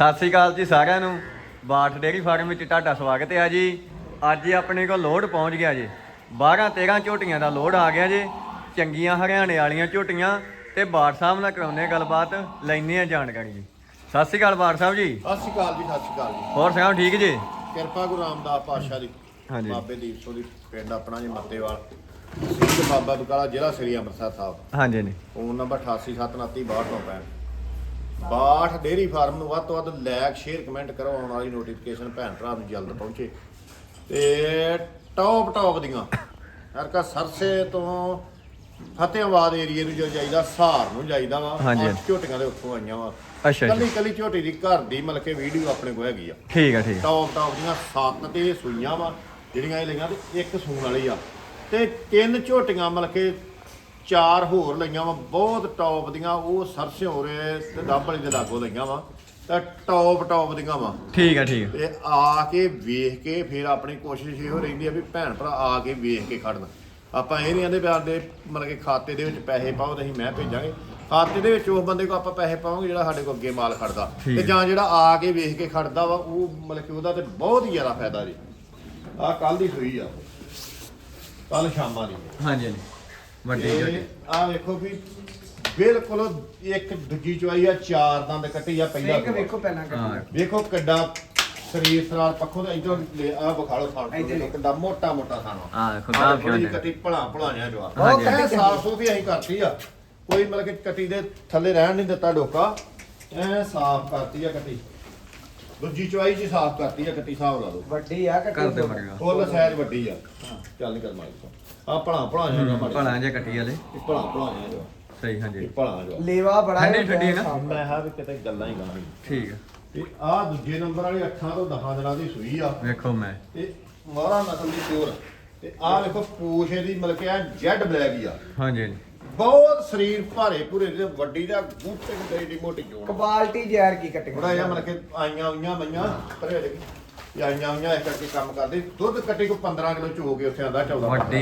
ਸਤਿ ਸ੍ਰੀ ਅਕਾਲ ਜੀ ਸਾਰਿਆਂ ਨੂੰ। ਬਾਠ ਡੇਅਰੀ ਫਾਰਮ ਵਿੱਚ ਤੁਹਾਡਾ ਸਵਾਗਤ ਹੈ ਜੀ। ਅੱਜ ਆਪਣੇ ਕੋਲ ਲੋਡ ਪਹੁੰਚ ਗਿਆ ਜੀ। 12 13 ਝੋਟੀਆਂ ਦਾ ਲੋਡ ਆ ਗਿਆ ਜੀ। ਚੰਗੀਆਂ ਹਰਿਆਣੇ ਵਾਲੀਆਂ ਝੋਟੀਆਂ ਤੇ ਬਾਠ ਸਾਹਿਬ ਨਾਲ ਕਰਾਉਂਦੇ ਹਾਂ ਗੱਲਬਾਤ ਲੈਣੇ ਆ ਜਾਣਕਾਰੀ ਜੀ। ਸਤਿ ਸ੍ਰੀ ਅਕਾਲ ਬਾਠ ਸਾਹਿਬ ਜੀ। ਸਤਿ ਸ਼੍ਰੀ ਅਕਾਲ ਜੀ ਸਤਿ ਸ਼੍ਰੀ ਅਕਾਲ ਜੀ। ਹੋਰ ਸੁਣਾਓ ਠੀਕ ਜੀ? ਕਿਰਪਾ ਗੁਰੂ ਰਾਮਦਾਸ ਪਾਤਸ਼ਾਹ ਦੀ। ਹਾਂਜੀ। ਬਾਬੇ ਦੀਪ ਸਿੰਘ ਦੀ ਪਿੰਡ ਆਪਣਾ ਜੀ ਮੱਤੇਵਾਲ। ਸਿੰਘ ਬਾਬਾ ਬਕਾਲਾ ਜ਼ਿਲ੍ਹਾ ਸ੍ਰੀ ਅੰਮ੍ਰਿਤਸਰ ਸਾਹਿਬ। ਹਾਂਜੀ ਜੀ phone number 887932 Baath dairy farm ਨੂੰ ਵੱਧ ਤੋਂ ਵੱਧ ਲਾਇਕ ਸ਼ੇਅਰ ਕਮੈਂਟ ਕਰੋ ਆਉਣ ਵਾਲੀ ਨੋਟੀਫਿਕੇਸ਼ਨ ਭੈਣ ਭਰਾ ਨੂੰ ਜਲਦ ਪਹੁੰਚੇ। ਤੇ ਟੌਪ ਟੌਪ ਦੀਆਂ। ਹਰਕਾ ਸਰਸੇ ਤੋਂ ਫਤਿਹਾਬਾਦ ਏਰੀਏ ਨੂੰ ਜੋ ਜਾਈਦਾ ਸਹਾਰ ਨੂੰ ਜਾਈਦਾ ਵਾ। ਹਾਂਜੀ। ਅੱਠ ਝੋਟੀਆਂ ਦੇ ਉੱਥੋਂ ਆਈਆਂ ਵਾ। ਅੱਛਾ ਕੱਲੀ ਜੀ ਕੱਲੀ ਝੋਟੀ ਦੀ ਘਰ ਦੀ ਮਤਲਬ ਕਿ ਵੀਡੀਓ ਆਪਣੇ ਕੋਲ ਹੈਗੀ ਆ। ਠੀਕ ਹੈ ਠੀਕ ਹੈ ਟੌਪ ਟੌਪ ਦੀਆਂ ਸੱਤ ਤੇ ਸੂਈਆਂ ਵਾ ਜਿਹੜੀਆਂ ਇਹ ਲਈਆਂ ਤੇ ਇੱਕ ਸੂਣ ਵਾਲੀ ਆ। ਤੇ ਤਿੰਨ ਝੋਟੀਆਂ ਮਤਲਬ ਕਿ ਚਾਰ ਹੋਰ ਲਈਆਂ ਵਾ ਬਹੁਤ ਟੌਪ ਦੀਆਂ ਉਹ ਸਰਸਿਓ ਰੇ ਤੇ ਦੱਬ ਵਾਲੀ ਦੇ ਲਾਗੋ ਲਈਆਂ ਵਾ। ਤੇ ਟੌਪ ਟੌਪ ਦੀਆਂ ਵਾ। ਠੀਕ ਹੈ ਠੀਕ ਹੈ ਤੇ ਆ ਕੇ ਵੇਖ ਕੇ ਫਿਰ ਆਪਣੀ ਕੋਸ਼ਿਸ਼ ਇਹੋ ਰਹਿੰਦੀ ਆ ਵੀ ਭੈਣ ਭਰਾ ਆ ਕੇ ਵੇਖ ਕੇ ਖੜਨ। ਆਪਾਂ ਇਹ ਨਹੀਂ ਆਂਦੇ ਬਿਆਨ ਦੇ ਮਤਲਬ ਕਿ ਖਾਤੇ ਦੇ ਵਿੱਚ ਪੈਸੇ ਪਾਓ ਤੇ ਅਸੀਂ ਮੈਂ ਭੇਜਾਂਗੇ। ਖਾਤੇ ਦੇ ਵਿੱਚ ਉਸ ਬੰਦੇ ਕੋ ਆਪਾਂ ਪੈਸੇ ਪਾਵਾਂਗੇ ਜਿਹੜਾ ਸਾਡੇ ਕੋਲ ਅੱਗੇ ਮਾਲ ਖੜਦਾ। ਠੀਕ। ਤੇ। ਜਾਂ ਜਿਹੜਾ ਆ ਕੇ ਵੇਖ ਕੇ ਖੜਦਾ ਵਾ ਉਹ ਮਤਲਬ ਕਿ ਉਹਦਾ ਤੇ ਬਹੁਤ ਹੀ ਜ਼ਿਆਦਾ ਫਾਇਦਾ ਜੀ। ਆ ਕੱਲ ਦੀ ਸੂਈ ਆ। ਕੱਲ ਸ਼ਾਮਾਂ ਦੀ। ਹਾਂਜੀ ਹਾਂਜੀ। ਵੱਡੀ ਝੋਟੀ ਆ ਵੇਖੋ ਵੀ ਬਿਲਕੁਲ ਇੱਕ ਦੂਜੀ ਚਵਾਈ ਆ ਚਾਰ ਦੰਦ ਕੱਟੀ ਆ ਪਹਿਲਾ ਇੱਕ ਵੇਖੋ ਪਹਿਲਾਂ ਹਾਂ। ਕੱਟੀ ਵੇਖੋ ਕਿੱਡਾ ਸਰੀਰ ਸਰਾਰ ਪੱਖੋਂ ਤੇ ਇਧਰ ਆ ਵਿਖਾਲੋ ਥਾਣ ਇੱਧਰ ਤੋਂ ਕਿੱਡਾ ਮੋਟਾ ਮੋਟਾ ਥਾਣਾ ਆ ਦੇਖੋ ਗਾਂ ਥੋੜੀ ਪਿਆਉਂਦੇ ਕੱਟੀ ਭਲਾ ਭਲਾ ਜਿਹਾ ਜਵਾ ਹਾਂਜੀ। ਬਹੁਤ ਕੱਟੀ ਸਾਫ਼ ਸੂਫੀ ਅਸੀਂ ਕਰਤੀ ਆ। ਕੋਈ ਮਤਲਬ ਕਿ ਕੱਟੀ ਦੇ ਥੱਲੇ ਰਹਿਣ ਨਹੀਂ ਦਿੱਤਾ ਡੋਕਾ। ਐ ਸਾਫ਼ ਕਰਤੀ ਆ ਕੱਟੀ। ਦੂਜੀ ਚਵਾਈ ਜੀ ਸਾਫ਼ ਕਰਤੀ ਆ ਕੱਟੀ ਸਾਫ਼ ਲਾ ਲਓ। ਵੱਡੀ ਆ ਕੱਟੀ ਫੁੱਲ ਸਾਈਜ਼ ਵੱਡੀ ਆ। ਚੱਲ ਨਹੀਂ ਕਰ ਮਾਰੀ ਆ ਭਲਾ ਭਲਾ ਜਿਹਾ ਮਾਰੀ ਭਲਾ ਜੇ ਕੱਟੀ ਵਾਲੇ। ਇਹ ਭਲਾ ਭਲਾ ਜਵਾ ਸਹੀ ਹਾਂਜੀ। ਇਹ ਭਲਾ ਜਵਾ ਲੇਵਾ ਬੜਾ ਠੰਡੀ ਠੰਡੀ ਹੈ ਨਾ? ਮੈਂ ਹਾਂ ਵੀ ਕਿਤੇ ਗੱਲਾਂ ਹੀ ਹੀ ਠੀਕ ਹੈ। ਤੇ ਆ ਦੂਜੇ ਨੰਬਰ ਵਾਲੀ 8 ਤੋਂ 10 ਦਿਨਾਂ ਦੀ ਸੂਈ ਆ। ਵੇਖੋ ਮੈਂ। ਤੇ ਮਾਰਾ ਨਸਲ ਦੀ ਪਿਓਰ। ਤੇ ਆ ਵੇਖੋ ਪੂਛ ਇਹਦੀ ਮਤਲਬ ਕਿ ਆ ਜੈਡ ਬਲੈਕ ਹੀ ਆ। ਹਾਂਜੀ ਹਾਂਜੀ। ਬਹੁਤ ਸਰੀਰ ਭਾਰੇ ਭੂਰੇ ਤੇ ਵੱਡੀ ਦਾ ਬੂਟੇ ਕਿਤੇ ਏਡੀ ਮੋਟੀ ਜੋੜ ਕੁਆਲਿਟੀ ਜ਼ਹਿਰ ਕੀ ਕੱਟੀ ਥੋੜਾ ਜਿਹਾ ਮਤਲਬ ਕਿ ਆਈਆਂ ਉਈਆਂ ਮਈਆਂ ਪਰੇ ਦੇ ਇਹ ਆਈਆਂ ਉਈਆਂ ਇਸ ਕਰਕੇ ਕੰਮ ਕਰਦੇ। ਦੁੱਧ ਕੱਟੀ ਕੋ 15 ਕਿਲੋ ਚੋ ਕੇ ਉੱਥੇ ਆਂਦਾ 14 ਵੱਡੀ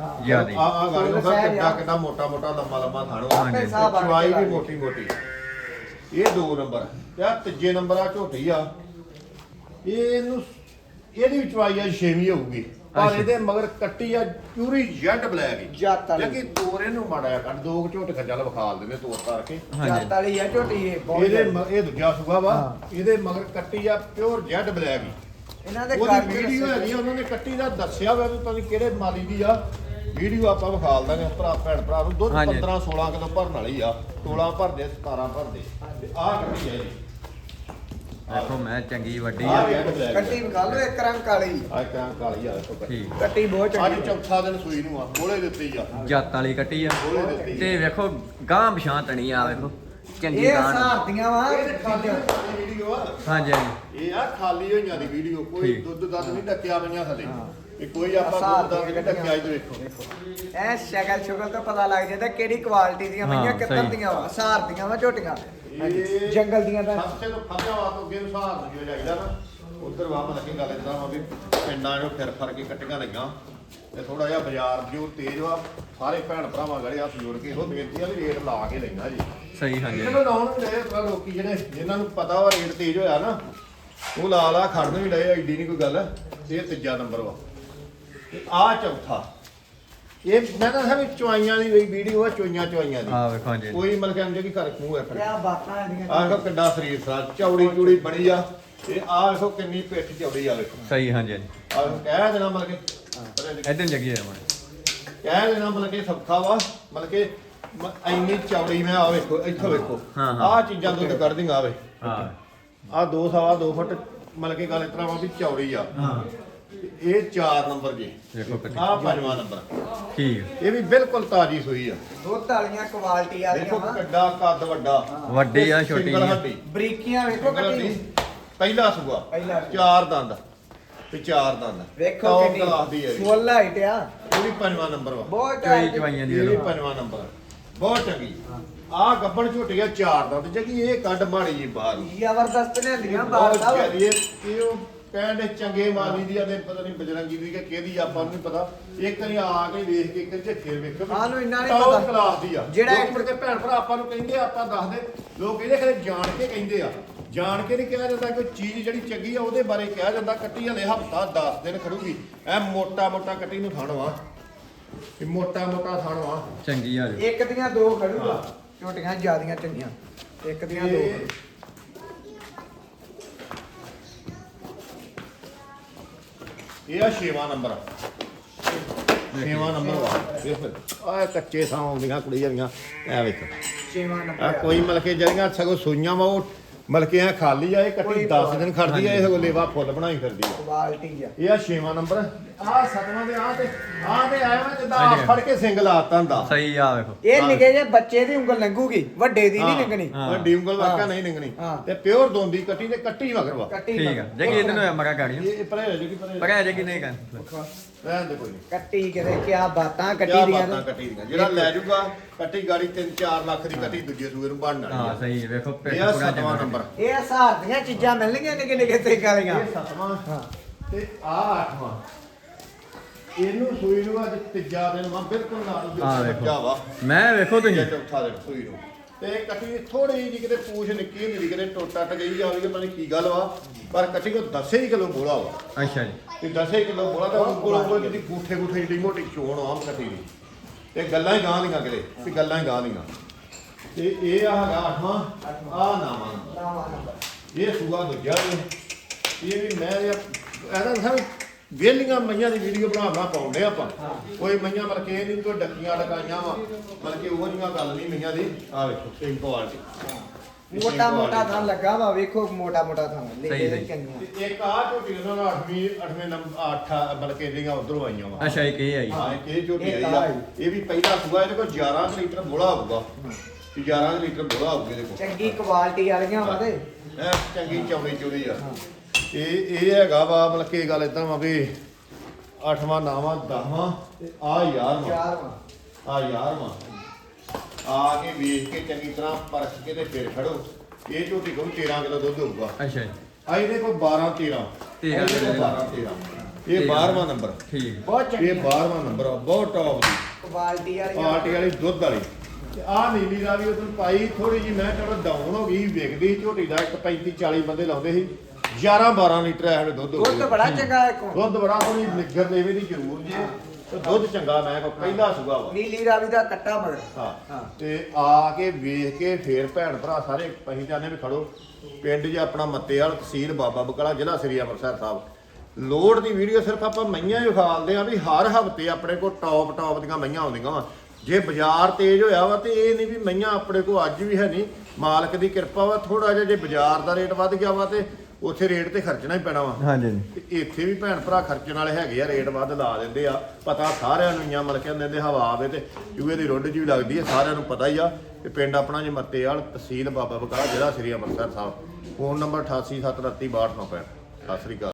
ਹਾਂ। ਜਿਆਦੀ। ਆ ਆ ਗੱਲ ਨੂੰ ਸਹਿਜ ਕਿੱਡਾ। ਕਿੱਡਾ ਮੋਟਾ ਮੋਟਾ ਲੰਮਾ ਲੰਮਾ ਥਾਣੋ ਹਾਂਜੀ। ਆਪੇ ਸਾਹ ਬਣ ਚਵਾਈ ਵੀ ਮੋਟੀ ਮੋਟੀ। ਇਹ ਦੋ ਨੰਬਰ। ਤੇ ਆ ਤੀਜੇ ਨੰਬਰ ਆ ਝੋਟੀ ਆ। ਇਹਨੂੰ ਇਹਦੀ ਵੀ ਚਵਾਈ ਆ ਛੇਵੀਂ ਹੋਊਗੀ। ਪਰ। ਇਹਦੇ ਮਗਰ ਕੱਟੀ ਆ ਪੂਰੀ ਜੈਡ ਬਲੈਕ ਹੀ। ਜੱਤ ਵਾਲੀ। ਕਿ ਤੋਰੇ ਨੂੰ ਮਾੜਾ ਕੱਢ ਦੋ ਕੁ ਝੋਟ ਖੱਜਲ ਵਿਖਾਲ ਦਿੰਦੇ ਤੋਰ ਕਰਕੇ ਹਾਂਜੀ। ਜੱਤ ਵਾਲੀ ਆ ਝੋਟੀ ਇਹ ਬਹੁਤ ਇਹਦੇ। ਮ- ਇਹ ਦੂਜਾ ਸੂਆ ਵਾ। ਹਾਂ। ਇਹਦੇ ਮਗਰ ਕੱਟੀ ਆ ਪਿਓਰ ਜੈਡ ਬਲੈਕ ਹੀ। ਇਹਨਾਂ ਦੇ ਉਹਦੀ ਘਰ ਵੀਡੀਓ ਹੈਗੀ ਆ, ਉਹਨਾਂ ਨੇ ਕੱਟੀ ਦਾ ਦੱਸਿਆ ਵਾ ਵੀ ਪਤਾ ਨੀ ਕਿਹੜੇ ਮਾਲੀ ਦੀ ਆ। ਵੀਡੀਓ ਆਪਾਂ ਵਿਖਾਲ ਦਾਂਗੇ ਭਰਾ ਭੈਣ ਭਰਾ ਨੂੰ। ਦੁੱਧ ਹਾਂਜੀ। 15 16 ਕਿਲੋ ਭਰਨ ਵਾਲੀ ਆ। 16 ਭਰਦੇ 17 ਭਰਦੇ ਤੇ ਆਹ ਕੱਟੀ ਆ ਜੀ ਵੇਖੋ ਮੈਂ ਚੰਗੀ ਵੱਡੀ ਆ। ਕੱਟੀ ਵਿਖਾ ਲਓ ਇੱਕ ਰੰਗ ਕਾਲੀ। ਆ ਕਾਂ ਕਾਲੀ ਆ ਦੇਖੋ ਕੱਟੀ। ਠੀਕ। ਕੱਟੀ ਬਹੁਤ ਅੱਜ ਚੰਗੀ ਚੌਥਾ ਦਿਨ ਸੂਈ ਨੂੰ ਆ ਕੋਲੇ ਦਿੱਤੀ ਆ। ਜੱਤ ਵਾਲੀ ਕੱਟੀ ਆ। ਕੋਲੇ ਦਿੱਤੀ ਤੇ ਵੇਖੋ ਗਾਂ ਪਛਾਂ ਤਣੀ ਆ ਵੇਖੋ। ਚੰਗੀ ਇਹ ਗਾਂ ਨੂੰ। ਸਹਾਰਤੀਆਂ ਵਾ ਵੀਡੀਓ ਆ। ਹਾਂਜੀ ਹਾਂਜੀ। ਇਹ ਆ ਖਾਲੀ ਹੋਈਆਂ ਦੀ ਵੀਡੀਓ ਕੋਈ ਠੀਕ। ਦੁੱਧ ਦੱਧ ਨਹੀਂ ਡੱਕਿਆ ਪਈਆਂ ਥੱਲੇ। ਇਹ ਕੋਈ ਆਪਾਂ ਦੁੱਧ ਦੱਧ ਨਹੀਂ ਡੱਕਿਆ ਇਹ ਦੇਖੋ। ਐ ਸ਼ਕਲ ਸ਼ੁਕਲ ਤੋਂ ਪਤਾ ਲੱਗ ਜਾਂਦਾ ਕਿਹੜੀ ਕੁਆਲਿਟੀ ਦੀਆਂ ਹਾਂ, ਮਈਆਂ ਕਿੱਧਰ ਸਹੀ। ਦੀਆਂ ਵਾ ਸਹਾਰਤੀਆਂ ਵਾ ਝੋਟੀਆਂ। ਇਹ ਜੰਗਲ ਦੀਆਂ ਤਾਂ। ਸੱਸੇ ਤੋਂ ਫਤਿਆਵਾ ਤੋਂ ਅੱਗੇ ਨੂੰ ਸਹਾਰ ਜੋ ਜਾਈਦਾ ਨਾ। ਉਧਰ ਵਾ ਮਤਲਬ ਕਿ ਗੱਲ ਇਦਾਂ ਵਾ ਵੀ ਪਿੰਡਾਂ ਨੂੰ ਫਿਰ ਫਰ ਕੇ ਕੱਟੀਆਂ ਲਈਆਂ। ਤੇ ਥੋੜਾ ਜਿਹਾ ਬਾਜ਼ਾਰ ਜੋ ਤੇਜ਼ ਵਾ ਸਾਰੇ ਭੈਣ ਭਰਾਵਾਂ ਗੜੇ ਹੱਥ ਜੋੜ ਕੇ ਇਹੋ ਬੇਨਤੀ ਆ ਵੀ ਰੇਟ ਲਾ ਕੇ ਲਈਆਂ ਜੀ। ਸਹੀ ਹਾਂਜੀ। ਇਹਨਾਂ ਨੂੰ ਲਾਉਣ ਵੀ ਲਏ ਲੋਕੀ ਜਿਹੜੇ ਜਿਨ੍ਹਾਂ ਨੂੰ ਪਤਾ ਵਾ ਰੇਟ ਤੇਜ਼ ਹੋਇਆ ਨਾ ਉਹ ਲਾ ਲਾ ਖੜਨ ਵੀ ਲਏ ਐਡੀ ਨਹੀਂ ਕੋਈ ਗੱਲ ਇਹ ਤੀਜਾ ਨੰਬਰ ਵਾ। ਤੇ ਆ ਚੌਥਾ ਇਹ ਮੈਂ ਤਾਂ ਸਭ ਚੁਆਈਆਂ ਦੀ ਵੀਡੀਓ ਆ ਚੁਆਈਆਂ ਚੁਆਈਆਂ ਦੀ। ਆ ਵੇਖੋ ਹਾਂਜੀ ਕੋਈ ਮਤਲਬ ਕਿ ਅੰਜੇ ਕੀ ਕਰ ਮੂੰਹ ਹੈ ਫਿਰ ਕਿਆ ਬਾਤਾਂ ਇਹਦੀਆਂ ਆਹ ਵੇਖੋ ਕਿੱਡਾ ਸਰੀਰ ਸਾਰਾ ਚੌੜੀ ਚੂੜੀ ਬੜੀ ਆ। ਤੇ ਆਹ ਵੇਖੋ ਕਿੰਨੀ ਪਿੱਠ ਚੌੜੀ ਆ ਵੇਖੋ। ਸਹੀ ਹਾਂਜੀ ਹਾਂਜੀ। ਆਹ ਵੇਖੋ, ਕਹਿ ਦੇਣਾ ਮਤਲਬ ਕਿ ਇਦਾਂ ਜਗੀ ਆ ਮੈਂ ਕਹਿ ਦੇਣਾ ਮਤਲਬ ਕਿ ਸੌਖਾ ਵਾ ਮਤਲਬ ਕਿ ਮ- ਇੰਨੀ ਚੌੜੀ ਮੈਂ ਆ ਵੇਖੋ ਇੱਥੋਂ ਵੇਖੋ। ਹਾਂ, ਹਾਂ। ਆਹ ਚੀਜ਼ਾਂ ਦੁੱਧ ਕੱਢਦੀਆਂ ਆਵੇ ਹਾਂ। ਆਹ ਦੋ ਸਵਾ ਦੋ ਫੁੱਟ ਮਤਲਬ ਕਿ ਗੱਲ ਇਸ ਤਰ੍ਹਾਂ ਵਾ ਵੀ ਚੌੜੀ ਆ। ਹਾਂ। ਇਹ 4 ਨੰਬਰ ਜੀ। ਵੇਖੋ ਕੱਟੀ ਆਹ ਪੰਜਵਾਂ ਨੰਬਰ। ਠੀਕ। ਇਹ ਵੀ ਬਿਲਕੁਲ ਤਾਜੀ ਸੂਈ ਆ। ਦੁੱਧ ਵਾਲੀਆਂ ਕੁਆਲਿਟੀ ਵਾਲੀਆਂ ਦੇਖੋ ਵਾ। ਕਿੱਡਾ ਕੱਦ ਵੱਡਾ। ਵੱਡੀ ਆ ਛੋਟੀ ਸਿੰਗਲ ਆ। ਹੱਡੀ। ਬਰੀਕੀਆਂ ਵੇਖੋ ਸਿੰਗਲ ਕੱਟੀ ਹੱਡੀ ਪਹਿਲਾ ਸੂਆ। ਪਹਿਲਾ ਸੂਆ। ਚਾਰ ਦੰਦ। ਤੇ ਚਾਰ ਦੰਦ। ਵੇਖੋ Top class ਦੀ ਹੈ ਕਿੰਨੀ ਜੀ। ਫੁੱਲ ਹਾਈਟ ਆ। ਇਹ ਵੀ ਪੰਜਵਾਂ ਨੰਬਰ ਵਾ। ਬਹੁਤ ਚੋਈ ਜ਼ਿਆਦਾ- ਚਵਾਈਆਂ ਦੀ ਇਹ ਵੀ ਵੇਖੋ। ਪੰਜਵਾਂ ਨੰਬਰ। ਬਹੁਤ ਚੰਗੀ। ਆਹ ਗੱਬਣ ਝੋਟੀ ਆ ਚਾਰ ਦੰਦ। ਜਗੀ ਇਹ ਕੱਢ ਮਾੜੀ ਜੀ ਬਾਹਰ। ਨੂੰ। ਜ਼ਬਰਦਸਤ ਨੇ ਲੀਆਂ ਬਹੁਤ ਬਾਤਾਂ ਜ਼ਿਆਦੀ ਇਹ ਇਹ ਉਹ ਕਹਿੰਦੇ ਚੰਗੇ ਮਾਲੀ ਦੀ ਆ ਤੇ ਪਤਾ ਨਹੀਂ ਬਜਰੰਗੀ ਦੀ ਕਿ ਕਿਹਦੀ ਆ, ਆਪਾਂ ਨੂੰ ਨਹੀਂ ਪਤਾ। ਇੱਕ ਵਾਰੀ ਆ ਕੇ ਵੇਖ ਕੇ ਕਿਤੇ ਫੇਰ ਵੇਖੋ ਵੀ ਸਾਨੂੰ ਇੰਨਾ ਨਹੀਂ top ਪਤਾ। class ਦੀ ਆ। ਜਿਹੜਾ ਲੋਕ ਮੁੜ ਕੇ ਭੈਣ ਭਰਾ ਆਪਾਂ ਨੂੰ ਕਹਿੰਦੇ ਆ, ਆਪਾਂ ਦੱਸਦੇ। ਲੋਕ ਕਹਿੰਦੇ ਖਰੇ ਜਾਣ ਕੇ ਕਹਿੰਦੇ ਆ। ਜਾਣ ਕੇ ਨਹੀਂ ਕਿਹਾ ਜਾਂਦਾ ਕਿ ਚੀਜ਼ ਜਿਹੜੀ ਚੰਗੀ ਆ ਉਹਦੇ ਬਾਰੇ ਕਿਹਾ ਜਾਂਦਾ। ਕੱਟੀ ਹਲੇ ਹਫਤਾ 10 ਦਿਨ ਖੜੂਗੀ। ਐ ਮੋਟਾ ਮੋਟਾ ਕੱਟੀ ਨੂੰ ਥਣ ਵਾ ਇਹ ਮੋਟਾ ਮੋਟਾ ਥਣ ਵਾ ਚੰਗੀ ਆ ਜੀ। ਇੱਕ ਦੀਆਂ ਦੋ ਖੜੂਗਾ ਝੋਟੀਆਂ ਜਿਆਦੀਆਂ ਚੰਗੀਆਂ। ਇੱਕ ਦੀਆਂ ਦੋ ਇਹ- ਖੜੂ। ਇਹ ਆ ਛੇਵਾਂ ਨੰਬਰ। ਛੇਵਾਂ ਨੰਬਰ ਵਾ ਵੇਖ ਆ ਕੱਚੇ ਥਾਂ ਆਉਂਦੀਆਂ ਕੁੜੀਆਂ ਦੀਆਂ। ਐ ਵੇਖ। ਛੇਵਾਂ ਆ ਨੰਬਰ ਕੋਈ ਮਲਕੇ ਜਿਹੜੀਆਂ ਸਗੋਂ ਸੂਈਆਂ ਵਾ ਉਹ ਮਲਕੇ ਆ ਖਾਲੀ ਆ ਇਹ ਕੱਟੀ ਕੋਈ 10 ਦਿਨ ਖੜਦੀ ਆ ਇਹ ਸਗੋਂ ਲੇਵਾ ਫੁੱਲ ਬਣਾਈ ਫਿਰਦੀ ਆ। ਕੁਆਲਿਟੀ ਆ। ਇਹ ਆ ਛੇਵਾਂ ਨੰਬਰ। ਆ ਸਤਵਾਂ ਦੇ ਆ ਤੇ ਆ ਤੇ ਆਇਆ ਵਾ ਜਿੱਦਾਂ ਆਹ। ਫੜ ਕੇ ਸਿੰਗ ਲਾਤਾ ਹੁੰਦਾ। ਸਹੀ ਆ ਵੇਖੋ। ਇਹ ਨਿੱਕੇ ਜੇ ਬੱਚੇ ਦੀ ਉਂਗਲ ਲੰਘੂਗੀ ਵੱਡੇ ਦੀ ਨਹੀਂ ਲੰਘਣੀ। ਹਾਂ। ਵੱਡੀ ਉਂਗਲ ਵਾਕਾ। ਨਹੀਂ ਨਿੰਗਣੀ ਹਾਂ। ਤੇ ਪਿਓਰ ਦੋਂਦੀ ਕੱਟੀ ਤੇ ਕੱਟੀ ਮਗਰ ਵਾ। ਕੱਟੀ ਠੀਕ ਆ। ਜੇ ਕਿ ਇਹਦੇ ਨੂੰ ਮਰਾ ਗਾੜੀਆਂ ਇਹ ਪਰੇ ਜਿਹੜੀ ਪਰੇ ਪਰ ਇਹ ਜੇ ਕਿ ਨਹੀਂ ਕਰ ਰਹਿਣ ਦੇ ਕੋਈ ਨਹੀਂ ਕੱਟੀ ਕਿਤੇ ਕਿਆ ਬਾਤਾਂ ਕੱਟੀ ਕਿਆ ਦੀਆਂ ਬਾਤਾਂ ਕੱਟੀ ਦੀਆਂ। ਜਿਹੜਾ ਲੈ ਜਾਊਗਾ ਕੱਟੀ ਗਾੜੀ 3-4 ਲੱਖ ਦੀ ਕੱਟੀ ਦੂਜੇ ਸੂਏ ਨੂੰ ਬਣ ਹਾਂ ਜਾਣੀ ਸਹੀ ਹੈ, ਵੇਖੋ ਇਹ ਆ ਪੂਰਾ ਸਤਵਾਂ ਚੰਗਾ ਨੰਬਰ। ਇਹ ਹਸਾਰ ਦੀਆਂ ਚੀਜ਼ਾਂ ਮਿਲਣਗੀਆਂ ਨਿੱਕੇ ਨਿੱਕੇ ਤੇ ਵਾਲੀਆਂ? ਇਹ ਸਤਵਾਂ। ਹਾਂ। ਤੇ ਆ ਅੱਠਵਾਂ। ਇਹਨੂੰ ਸੂਈ ਨੂੰ ਅੱਜ ਤੀਜਾ ਦਿਨ ਵਾ ਬਿਲਕੁਲ ਨਾਲ ਦੇ ਆ ਵੇਖੋ। ਬੱਚਾ ਵਾ। ਮੈਂ ਵੇਖੋ ਤੀਜਾ ਤੁਸੀਂ ਚੌਥਾ ਦਿਨ ਸੂਈ ਨੂੰ। ਤੇ ਕੱਟੀ ਥੋੜੀ ਜਿਹੀ ਕਿਤੇ ਪੂਛ ਨਿੱਕੀ ਹੁੰਦੀ ਸੀ, ਕਿਤੇ ਟੁੱਟ ਟੱਟ ਗਈ ਜਾਵੇ ਕਿ ਪਤਾ ਨੀ ਕੀ ਗੱਲ ਵਾ। ਪਰ ਕੱਟੀ ਕੋ 10 ਹੀ ਕਿਲੋ ਬੋਲਾ ਵਾ। ਅੱਛਾ ਜੀ। ਤੇ 10 ਹੀ ਕਿਲੋ ਬੋਲਾ ਤਾਂ ਕੋਲ ਕੋਲ ਜਿਹਦੀ ਗੂਠੇ ਗੂਠੇ ਜਿਹੜੀ ਮੋਟੀ ਚੋਣ ਆਮ ਕੱਟੀ ਦੀ। ਤੇ ਗੱਲਾਂ ਹੀ ਗਾਂ ਦੀਆਂ ਕਿਤੇ ਤੇ ਗੱਲਾਂ ਹੀ ਗਾਂ ਦੀਆਂ। ਤੇ ਇਹ ਆ ਹੈਗਾ ਅੱਠਵਾਂ ਆ ਨਾਵਾਂ ਨਵਾਂ ਨੰਬਰ। ਇਹ ਸੂਆ ਦੂਜਾ ਇਹ ਵੀ ਮੈਂ ਇਹਦਾ ਸਭ ਵੇਲੀਆਂ ਮਈਆਂ ਦੀ ਵੀਡੀਓ ਬਣਾ ਬਣਾ ਪਾਉਂਦੇ ਆਪਾਂ। ਕੋਈ ਮਈਆਂ ਮਤਲਬ ਕਿ ਇਹ ਨਹੀਂ ਕੋਈ ਡੱਕੀਆਂ ਡਕਾਈਆਂ ਵਾ। ਮਤਲਬ ਕਿ ਉਹ ਜੀਆਂ ਗੱਲ ਨਹੀਂ ਮਈਆਂ ਦੀ। ਆ ਵੇਖੋ ਸੇਮ ਕੁਆਲਿਟੀ ਮੋਟਾ ਮੋਟਾ ਥਾਂ ਲੱਗਾ ਵਾ ਵੇਖੋ ਮੋਟਾ ਮੋਟਾ ਥਾਂ। ਲੈ ਸਹੀ, ਕੇ ਸਹੀ। ਚੰਗੀਆਂ। ਤੇ ਇੱਕ ਆ ਝੋਟੀ ਉਹਨਾਂ ਦਾ 8ਵੀਂ 8ਵੇਂ ਨੰਬਰ 8 ਮਤਲਬ ਕਿ ਜਿਹੜੀਆਂ ਉਧਰੋਂ ਆਈਆਂ ਵਾ। ਅੱਛਾ ਇਹ ਕੀ ਹੈ ਹਾਂ ਇਹ ਝੋਟੀ ਇਹ ਆਈ ਆ। ਇਹ ਵੀ ਪਹਿਲਾ ਸੂਆ ਇਹਦੇ ਕੋਲ 11 ਕੁ ਲੀਟਰ ਬੋਲਾ ਹੋਊਗਾ। ਤੇ 11 ਕੁ ਲੀਟਰ ਬੋਲਾ ਹੋਊਗਾ ਇਹਦੇ ਕੋਲ। ਚੰਗੀ ਕੁਆਲਿਟੀ ਵਾਲੀਆਂ ਵਾ ਤੇ। ਇਹ ਚੰਗੀ ਚੌੜੀ ਚੌੜੀ ਆ। ਇਹ ਇਹ ਹੈਗਾ ਵਾ ਮਤਲਬ ਕਿ ਇਹ ਗੱਲ ਇਦਾਂ ਵਾ ਵੀ ਅੱਠਵਾਂ ਨਾਵਾਂ ਦਸਵਾਂ ਤੇ ਆ ਯਾਰਵਾਂ। ਚਾਰ ਵਾ ਆ ਯਾਰਵਾਂ। ਆ ਕੇ ਵੇਖ ਕੇ ਚੰਗੀ ਤਰ੍ਹਾਂ ਪਰਖ ਕੇ ਤੇ ਫਿਰ ਖੜੋ। ਇਹ ਝੋਟੀ ਕੋਲ 13 ਕਿਲੋ ਦੁੱਧ ਹੋਊਗਾ। ਅੱਛਾ ਜੀ। ਆ ਇਹਦੇ ਕੋਲ 12 13 ਤੇਰਾਂ ਇਹਦੇ ਕੋਲ 12 13 ਇਹ 12ਵਾਂ ਨੰਬਰ। ਠੀਕ ਬਹੁਤ ਇਹ ਚੰਗੀ 12ਵਾਂ ਨੰਬਰ ਆ ਬਹੁਤ ਟੌਪ ਦੀ ਕੁਆਲਿਟੀ ਵਾਲੀ ਦੁੱਧ ਵਾਲੀ। ਤੇ ਆ ਨੀਲੀ ਦਾ ਵੀ ਉਦੋਂ ਪਾਈ ਥੋੜੀ ਜੀ ਮੈਂ ਚਲੋ ਡਾਊਨ ਹੋ ਗਈ ਵਿਕਦੀ ਝੋਟੀ ਦਾ ਇੱਕ 35 40 ਬੰਦੇ ਲਾਉਂਦੇ ਸੀ। 11 12 ਲੀਟਰ ਵੇਲੇ ਦੁੱਧ ਦੁੱਧ ਬੜਾ ਚੰਗਾ ਹੈ ਕੋ ਦੁੱਧ ਬੜਾ ਥੋੜੀ ਨਿੱਗਰ ਦੇਵੇ ਦੀ ਜ਼ਰੂਰ ਜੇ। ਤੇ ਦੁੱਧ ਚੰਗਾ ਮੈਂ ਕੋ ਪਹਿਲਾ ਸੁਗਾ ਵਾ। ਨੀਲੀ ਰਾਵੀ ਦਾ ਕੱਟਾ ਮਗਰ। ਹਾਂ। ਹਾਂ। ਤੇ ਆ ਕੇ ਵੇਖ ਕੇ ਫੇਰ ਭੈਣ ਭਰਾ ਸਾਰੇ ਅਸੀਂ ਚਾਹੁੰਦੇ ਵੀ ਖੜੋ। ਪਿੰਡ 'ਚ ਆਪਣਾ ਮੱਤੇਵਾਲ ਤਹਿਸੀਲ ਬਾਬਾ ਬਕਲਾ ਜ਼ਿਲ੍ਹਾ ਸ੍ਰੀ ਅੰਮ੍ਰਿਤਸਰ ਸਾਹਿਬ। ਲੋਡ ਦੀ ਵੀਡੀਓ ਸਿਰਫ ਆਪਾਂ ਮਈਆਂ ਹੀ ਵਿਖਾਲਦੇ ਆ ਵੀ ਹਰ ਹਫ਼ਤੇ ਆਪਣੇ ਕੋਲ ਟੌਪ ਟੌਪ ਦੀਆਂ ਮਈਆਂ ਆਉਂਦੀਆਂ ਵਾ। ਜੇ ਬਾਜ਼ਾਰ ਤੇਜ਼ ਹੋਇਆ ਵਾ ਤੇ ਇਹ ਨਹੀਂ ਵੀ ਮਈਆਂ ਆਪਣੇ ਕੋਲ ਅੱਜ ਵੀ ਹੈ ਨਹੀਂ। ਮਾਲਕ ਦੀ ਕਿਰਪਾ ਵਾ ਥੋੜਾ ਜਿਹਾ ਜੇ ਬਾਜ਼ਾਰ ਦਾ ਰੇਟ ਵੱਧ ਗਿਆ ਵਾ ਤੇ ਉੱਥੇ ਰੇਟ ਤੇ ਖਰਚਣਾ ਹੀ ਪੈਣਾ ਵਾ। ਹਾਂਜੀ ਤੇ ਇੱਥੇ ਵੀ ਭੈਣ ਭਰਾ ਖਰਚਣ ਵਾਲੇ ਹੈਗੇ ਆ ਰੇਟ ਵੱਧ ਲਾ ਦਿੰਦੇ ਆ। ਪਤਾ ਸਾਰਿਆਂ ਨੂੰ ਇਆਂ ਮਲਕਿਆਂ ਦਿੰਦੇ ਹਵਾ ਆਵੇ ਤੇ ਚੂਹੇ ਦੀ ਰੁੱਡ ਜੀ ਵੀ ਲੱਗਦੀ ਆ ਸਾਰਿਆਂ ਨੂੰ ਪਤਾ ਹੀ ਆ। ਕਿ ਪਿੰਡ ਆਪਣਾ ਜੇ ਮੱਤੇਵਾਲ ਤਹਿਸੀਲ ਬਾਬਾ ਬਕਾਲਾ ਜ਼ਿਲ੍ਹਾ ਸ੍ਰੀ ਅੰਮ੍ਰਿਤਸਰ ਸਾਹਿਬ। ਫੋਨ ਨੰਬਰ 8873326295 ਸਤਿ ਸ੍ਰੀ ਅਕਾਲ।